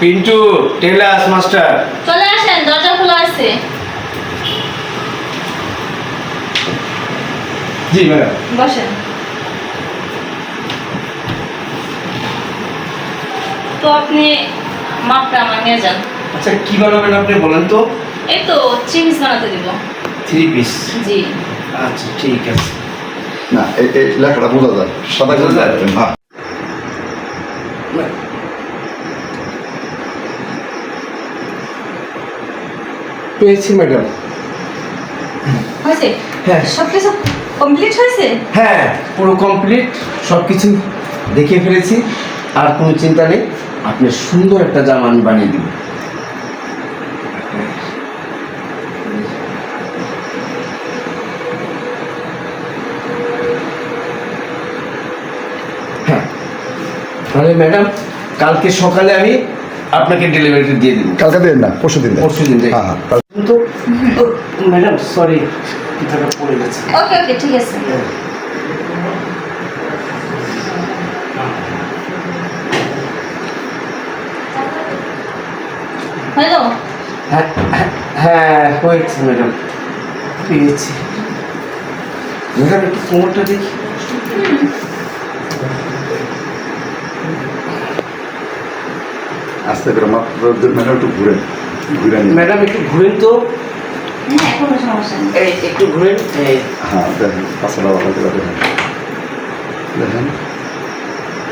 Pintu tell us master. চলে আসেন দরজা খোলা আছে। জি ম্যাডাম। বসেন। তো আপনি মাপটা আমার নিয়ে যান। আচ্ছা কি বানাবেন আপনি বলেন তো? এই তো চিংস বানাতে দিব। Three piece. জি। আচ্ছা ঠিক আছে। না এই এই লেখাটা বোঝা যায়। সাদা বোঝা যায়? হ্যাঁ পেয়েছি ম্যাডাম হয়েছে? হ্যাঁ। সব কিছু কমপ্লিট হয়েছে? হ্যাঁ পুরো কমপ্লিট সব কিছু দেখে ফেলেছি। আর কোনো চিন্তা নেই। আপনি সুন্দর একটা জামা আমি বানিয়ে দিব। হ্যাঁ। তাহলে ম্যাডাম কালকে সকালে আমি আপনাকে ডেলিভারি দিয়ে দিব। কালকে দিন না পরশু দিন। পরশু দিন হ্যাঁ। হ্যাঁ কাল- ম্যাডাম সরি কথাটা পড়ে গেছে। ওকে ওকে ঠিক আছে। হ্যালো। হ্যাঁ হ্যাঁ, হ্যাঁ হয়েছে ম্যাডাম। পেয়েছি। ম্যাডাম একটু কোমরটা দেখি। আস্তে করে মাত্র ম্যাডাম একটু ঘুরেন। ম্যাডাম একটু ঘুরেন তো। হ্যাঁ কোনো সমস্যা একটু ঘুরেন। হ্যাঁ দেখেন পাঁচশোটা বাটা দিলা দেখেন।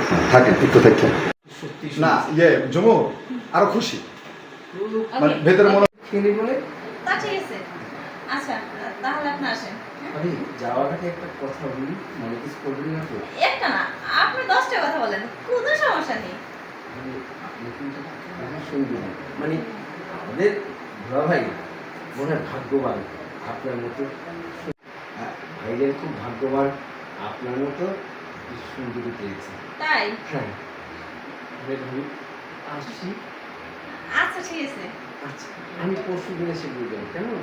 হ্যাঁ, থাকেন একটু থাকেন সত্যি না ইয়ে জমু আরও খুশি। মানে ভেতরে মনে খেলে বলে? আচ্ছা তাহলে আপনি আসেন। আমি যাওয়ার আগে একটা কথা বলি মনে কিছু করবেন না তো? একটা না আপনি দশটা কথা বলেন। কোনো সমস্যা নেই। আপনি কিন্তু আমার মানে আমাদের ভাই মনে হয় ভাগ্যবান আপনার মতো। হ্যাঁ, ভাইদের খুব ভাগ্যবান আপনার মতো সুন্দরী পেয়েছে। তাই? হ্যাঁ। আমি আসছি। আচ্ছা ঠিক আছে। আচ্ছা আমি পরশু দিন এসে বলবেন কেমন?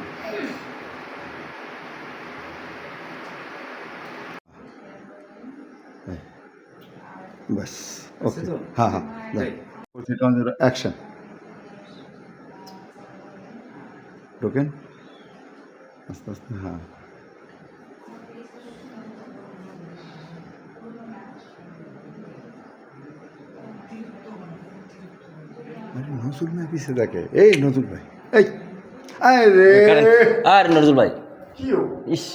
ব্যাস আছে ওকে। তো? হ্যাঁ হ্যাঁ ঢোকেন। আস্তে আস্তে হ্যাঁ। নজরুল ভাই পিছিয়ে দেখে। এই নজরুল ভাই এই। আরে। আর নজরুল ভাই। কি ইস।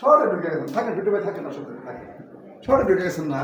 শহরে ঢুকে গেছেন। থাকেন ঢুকে ভাই থাকেন আসলে থাকেন। শহরে ঢুকে গেছেন না।